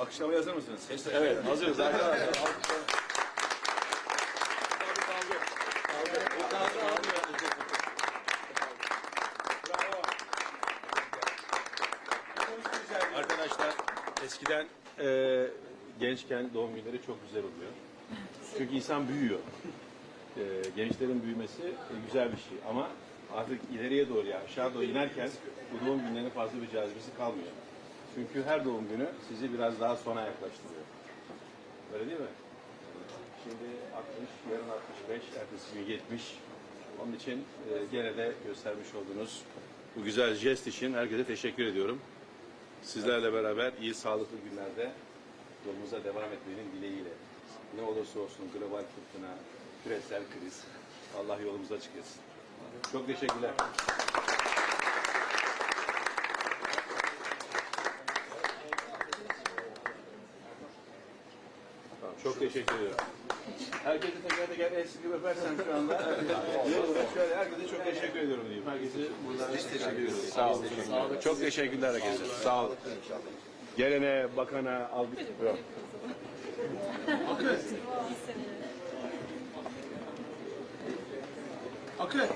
Akşama yazar mısınız? Ses Evet hazırız arkadaşlar. Arkadaşlar eskiden e, gençken doğum günleri çok güzel oluyor. Çünkü insan büyüyor. E, gençlerin büyümesi e, güzel bir şey ama artık ileriye doğru ya aşağı doğru inerken bu doğum günlerinin fazla bir cazibesi kalmıyor. Çünkü her doğum günü sizi biraz daha sona yaklaştırıyor. Öyle değil mi? Şimdi 60, yarın 65, ertesi gün 70. Onun için e, gene de göstermiş olduğunuz bu güzel jest için herkese teşekkür ediyorum. Sizlerle beraber iyi sağlıklı günlerde yolumuza devam etmenin dileğiyle. Ne olursa olsun global fırtına, küresel kriz. Allah yolumuza etsin. Çok teşekkürler. Çok teşekkür ediyorum. Herkese teker teker el sıkıp öpersem şu anda. Şöyle herkese çok teşekkür ediyorum diyeyim. Herkese buradan teşekkür ediyorum. Sağ olun. Çok teşekkürler herkese. Sağ olun. Gelene, bakana, al Yok. Akı.